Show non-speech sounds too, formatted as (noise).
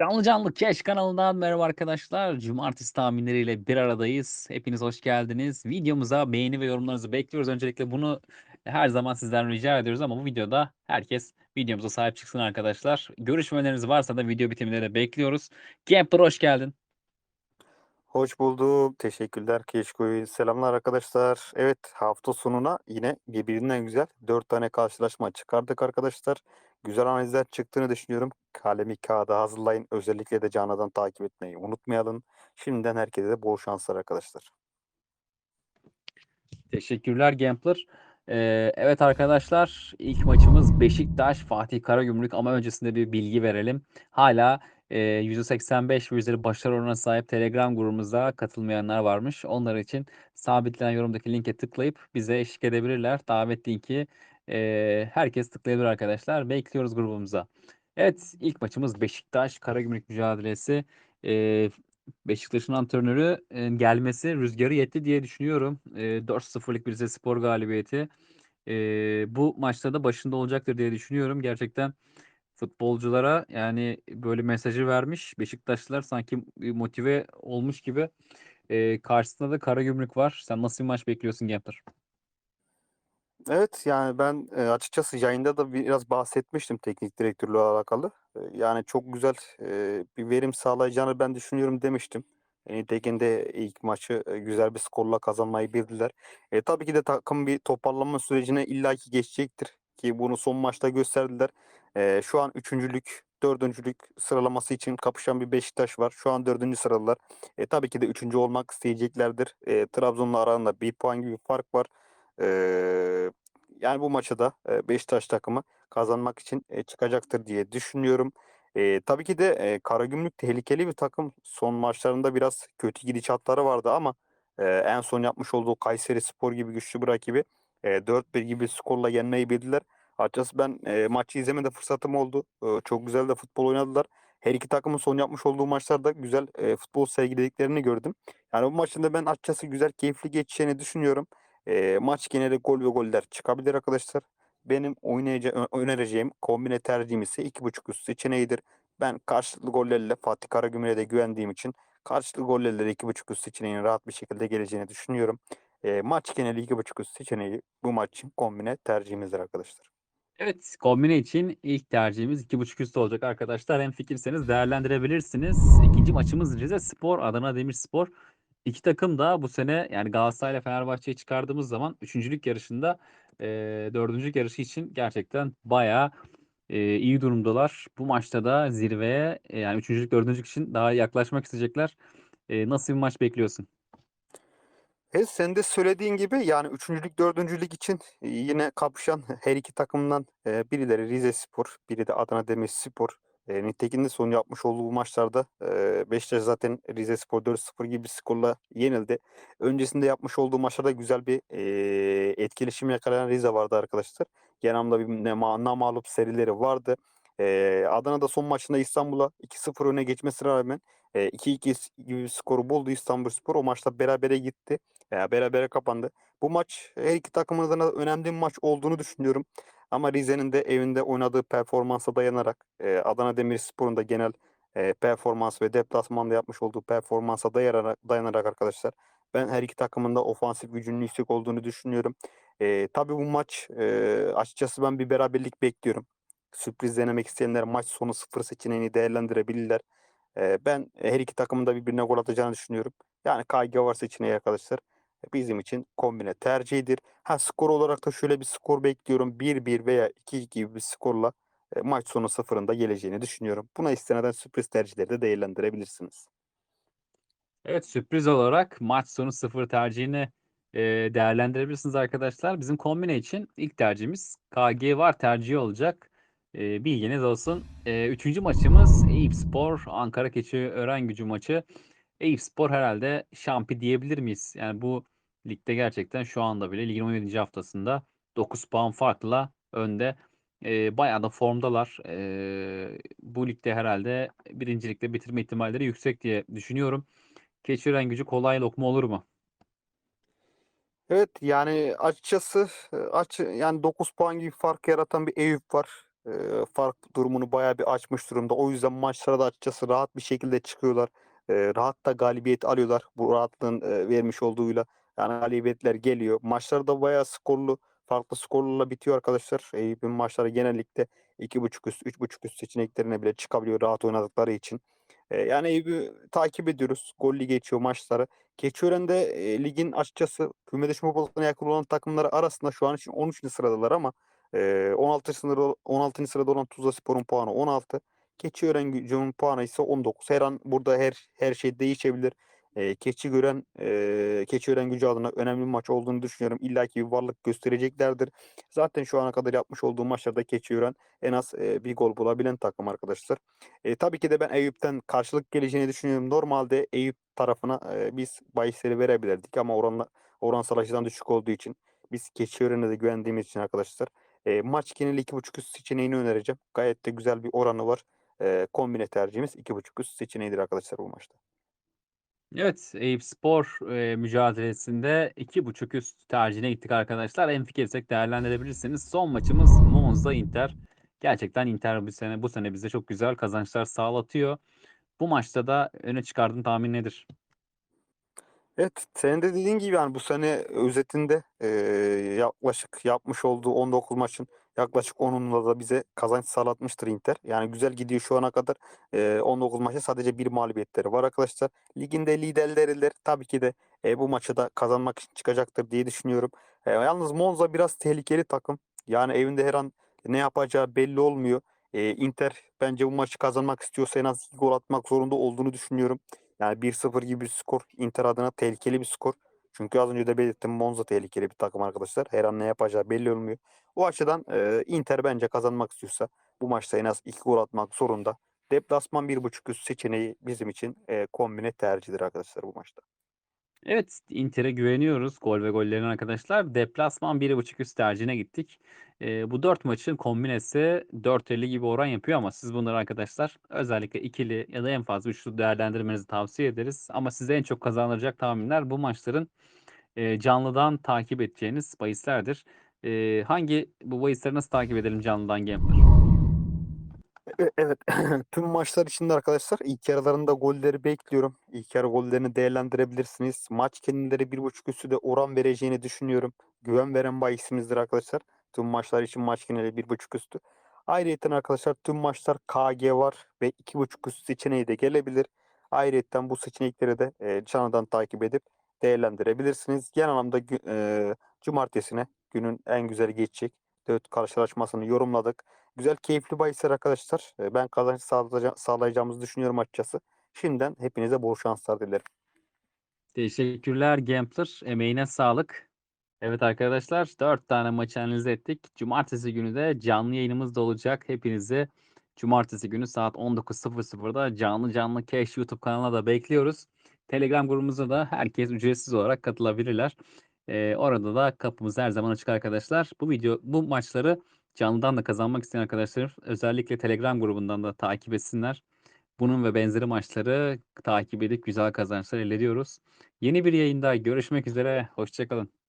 Canlı canlı Keş kanalından merhaba arkadaşlar. Cumartesi tahminleriyle bir aradayız. Hepiniz hoş geldiniz. Videomuza beğeni ve yorumlarınızı bekliyoruz. Öncelikle bunu her zaman sizden rica ediyoruz ama bu videoda herkes videomuza sahip çıksın arkadaşlar. Görüş ve öneriniz varsa da video bitiminde de bekliyoruz. Camper hoş geldin. Hoş bulduk. Teşekkürler Keşkoy. Selamlar arkadaşlar. Evet hafta sonuna yine birbirinden güzel 4 tane karşılaşma çıkardık arkadaşlar. Güzel analizler çıktığını düşünüyorum. Kalemi kağıda hazırlayın. Özellikle de Cana'dan takip etmeyi unutmayalım. Şimdiden herkese de bol şanslar arkadaşlar. Teşekkürler Gambler. Ee, evet arkadaşlar ilk maçımız Beşiktaş Fatih Karagümrük ama öncesinde bir bilgi verelim. Hala e, %85 ve üzeri başarı oranına sahip Telegram grubumuza katılmayanlar varmış. Onlar için sabitlenen yorumdaki linke tıklayıp bize eşlik edebilirler. Davet linki e, herkes tıklayabilir arkadaşlar. Bekliyoruz grubumuza. Evet ilk maçımız Beşiktaş Karagümrük mücadelesi. E, Beşiktaş'ın antrenörü e, gelmesi rüzgarı yetti diye düşünüyorum. E, 4-0'lık bir Spor galibiyeti. E, bu maçta da başında olacaktır diye düşünüyorum. Gerçekten futbolculara yani böyle mesajı vermiş. Beşiktaşlılar sanki motive olmuş gibi. E, karşısında da Karagümrük var. Sen nasıl bir maç bekliyorsun Gamper? Evet yani ben açıkçası yayında da biraz bahsetmiştim teknik direktörle alakalı. Yani çok güzel bir verim sağlayacağını ben düşünüyorum demiştim. E, de ilk maçı güzel bir skorla kazanmayı bildiler. E, tabii ki de takım bir toparlanma sürecine illaki geçecektir. Ki bunu son maçta gösterdiler. E, şu an üçüncülük, dördüncülük sıralaması için kapışan bir Beşiktaş var. Şu an dördüncü sıralılar. E, tabii ki de üçüncü olmak isteyeceklerdir. E, Trabzon'la aralarında bir puan gibi fark var. Eee, yani bu maçı da Beşiktaş takımı kazanmak için çıkacaktır diye düşünüyorum. Eee, tabii ki de eee, Karagümrük tehlikeli bir takım. Son maçlarında biraz kötü gidişatları vardı ama eee, en son yapmış olduğu Kayserispor gibi güçlü bir rakibi eee 4-1 gibi skorla yenmeyi bildiler. Açıkçası ben eee, maçı izleme de fırsatım oldu. Eee, çok güzel de futbol oynadılar. Her iki takımın son yapmış olduğu maçlarda güzel eee, futbol sergilediklerini gördüm. Yani bu maçın da ben açıkçası güzel, keyifli geçeceğini düşünüyorum. Eee, maç geneli gol ve goller çıkabilir arkadaşlar. Benim önereceğim kombine tercihim ise 2.5 üst seçeneğidir. Ben karşılıklı gollerle Fatih Karagümrük'e de güvendiğim için karşılıklı gollerle de 2.5 üst seçeneğinin rahat bir şekilde geleceğini düşünüyorum. Eee, maç geneli 2.5 üst seçeneği bu maç için kombine tercihimizdir arkadaşlar. Evet, kombine için ilk tercihimiz 2.5 üstü olacak arkadaşlar. Hemfikirseniz değerlendirebilirsiniz. İkinci maçımız Rizespor, Adana Demirspor. İki takım da bu sene yani Galatasaray ile Fenerbahçe'yi çıkardığımız zaman üçüncülük yarışında e, dördüncülük yarışı için gerçekten bayağı e, iyi durumdalar. Bu maçta da zirveye e, yani üçüncülük, dördüncülük için daha yaklaşmak isteyecekler. E, nasıl bir maç bekliyorsun? Evet, senin de söylediğin gibi yani üçüncülük, dördüncülük için yine kapışan her iki takımdan eee, birileri Rizespor, biri de Adana Demirspor. Eee nitekim de son yapmış olduğu bu maçlarda eee, Beşiktaş zaten Rizespor 4-0 gibi bir skorla yenildi. Öncesinde yapmış olduğu maçlarda güzel bir eee, etkileşim yakalayan Rize vardı arkadaşlar. Genel anlamda bir nema, namağlup serileri vardı. Eee Adana'da son maçında İstanbul'a 2-0 öne geçmesine rağmen eee 2-2 gibi bir skoru buldu İstanbulspor. O maçta berabere gitti. Veya berabere kapandı. Bu maç her iki takım adına önemli bir maç olduğunu düşünüyorum. Ama Rize'nin de evinde oynadığı performansa dayanarak eee, Adana Demirspor'un da genel eee, performans ve deplasmanda yapmış olduğu performansa dayanarak, dayanarak arkadaşlar ben her iki takımın da ofansif gücünün yüksek olduğunu düşünüyorum. Eee tabii bu maç eee, açıkçası ben bir beraberlik bekliyorum. Sürpriz denemek isteyenler maç sonu sıfır seçeneğini değerlendirebilirler. Eee, ben her iki takımın da birbirine gol atacağını düşünüyorum. Yani KG var seçeneği arkadaşlar bizim için kombine tercihidir. Ha skor olarak da şöyle bir skor bekliyorum. 1-1 veya 2-2 gibi bir skorla e, maç sonu sıfırında geleceğini düşünüyorum. Buna istinaden sürpriz tercihleri de değerlendirebilirsiniz. Evet sürpriz olarak maç sonu sıfır tercihini e, değerlendirebilirsiniz arkadaşlar. Bizim kombine için ilk tercihimiz KG var tercihi olacak. E, bilginiz olsun. E, üçüncü maçımız Eyüpspor Ankara Keçi Ören Gücü maçı. Eyüpspor herhalde şampi diyebilir miyiz? Yani bu ligde gerçekten şu anda bile ligin 17. haftasında 9 puan farkla önde. E, bayağı da formdalar. E, bu ligde herhalde birincilikte bitirme ihtimalleri yüksek diye düşünüyorum. Keçiören Gücü kolay lokma olur mu? Evet yani açıkçası e, aç yani 9 puan gibi fark yaratan bir Eyüp var. Eee, fark durumunu bayağı bir açmış durumda. O yüzden maçlara da açıkçası rahat bir şekilde çıkıyorlar. Eee, rahat da galibiyet alıyorlar bu rahatlığın, eee, vermiş olduğuyla. Yani galibiyetler geliyor. Maçlar da bayağı skorlu, farklı skorlarla bitiyor arkadaşlar. Eyüp'ün maçları genellikle 2.5 üst, 3.5 üst seçeneklerine bile çıkabiliyor rahat oynadıkları için. Eee, yani Eyüp'ü takip ediyoruz. Gollü geçiyor maçları. Keçiören'de, eee, ligin açıkçası küme düşme potasına yakın olan takımları arasında şu an için 13. sıradalar ama, eee, 16 sınırı 16. sırada olan Tuzlaspor'un puanı 16. Keçiörengücü'nün puanı ise 19. Her an burada her her şey değişebilir. Eee, Keçigören, eee, Keçiörengücü adına önemli bir maç olduğunu düşünüyorum. İllaki bir varlık göstereceklerdir. Zaten şu ana kadar yapmış olduğu maçlarda Keçiören en az, eee, 1 gol bulabilen takım arkadaşlar. Eee, tabii ki de ben Eyüp'ten karşılık geleceğini düşünüyorum. Normalde Eyüp tarafına, eee, biz bahisleri verebilirdik ama oranla oransal açıdan düşük olduğu için biz Keçiören'e de güvendiğimiz için arkadaşlar, eee, maç geneli 2.5 üst seçeneğini önereceğim. Gayet de güzel bir oranı var. Eee, kombine tercihimiz 2.5 üst seçeneğidir arkadaşlar bu maçta. Evet, Eyüpspor, eee, mücadelesinde 2.5 üst tercihine gittik arkadaşlar. Hemfikirsek değerlendirebilirsiniz. Son maçımız Monza Inter. Gerçekten Inter bu sene bu sene bize çok güzel kazançlar sağlatıyor. Bu maçta da öne çıkardığın tahmin nedir? Evet, senin de dediğin gibi yani bu sene özetinde, eee, yaklaşık yapmış olduğu 19 maçın yaklaşık 10'unda da bize kazanç sağlatmıştır Inter. Yani güzel gidiyor şu ana kadar. Eee, 19 maçta sadece 1 mağlubiyetleri var arkadaşlar. Ligin de liderleridir. Tabii ki de, eee, bu maçı da kazanmak için çıkacaktır diye düşünüyorum. Eee, yalnız Monza biraz tehlikeli takım. Yani evinde her an ne yapacağı belli olmuyor. Eee, Inter bence bu maçı kazanmak istiyorsa en az 2 gol atmak zorunda olduğunu düşünüyorum. Yani 1-0 gibi bir skor Inter adına tehlikeli bir skor. Çünkü az önce de belirttim Monza tehlikeli bir takım arkadaşlar. Her an ne yapacağı belli olmuyor. O açıdan, eee, Inter bence kazanmak istiyorsa bu maçta en az 2 gol atmak zorunda. Deplasman 1.5 üst seçeneği bizim için, eee, kombine tercihtir arkadaşlar bu maçta. Evet, Inter'e güveniyoruz gol ve gollerine arkadaşlar. Deplasman 1.5 üst tercihine gittik. Eee, bu 4 maçın kombinesi 4.50 gibi oran yapıyor ama siz bunları arkadaşlar özellikle ikili ya da en fazla üçlü değerlendirmenizi tavsiye ederiz. Ama size en çok kazandıracak tahminler bu maçların, eee, canlıdan takip edeceğiniz bahislerdir. Eee, hangi bu bahisleri nasıl takip edelim canlıdan Gambler? E evet. (clears throat) Tüm maçlar için de arkadaşlar ilk yarılarında golleri bekliyorum. İlk yarı gollerini değerlendirebilirsiniz. Maç kendileri 1.5 üstü de oran vereceğini düşünüyorum. Güven veren bahisimizdir arkadaşlar. Tüm maçlar için maç geneli 1.5 üstü. Ayrıyeten arkadaşlar tüm maçlar KG var ve 2.5 üst seçeneği de gelebilir. Ayrıyeten bu seçenekleri de, eee, canlıdan takip edip değerlendirebilirsiniz. Genel anlamda eee, cumartesine günün en güzel geçecek 4 karşılaşmasını yorumladık. Güzel, keyifli bahisler arkadaşlar. Eee, ben kazanç sağlayaca sağlayacağımızı düşünüyorum açıkçası. Şimdiden hepinize bol şanslar dilerim. Teşekkürler Gambler. Emeğine sağlık. Evet arkadaşlar 4 tane maçı analiz ettik. Cumartesi günü de canlı yayınımız da olacak. Hepinizi cumartesi günü saat 19.00'da canlı canlı Cash YouTube kanalına da bekliyoruz. Telegram grubumuza da herkes ücretsiz olarak katılabilirler. Eee, orada da kapımız her zaman açık arkadaşlar. Bu video bu maçları canlıdan da kazanmak isteyen arkadaşlar özellikle Telegram grubundan da takip etsinler. Bunun ve benzeri maçları takip edip güzel kazançlar elde ediyoruz. Yeni bir yayında görüşmek üzere. Hoşça kalın.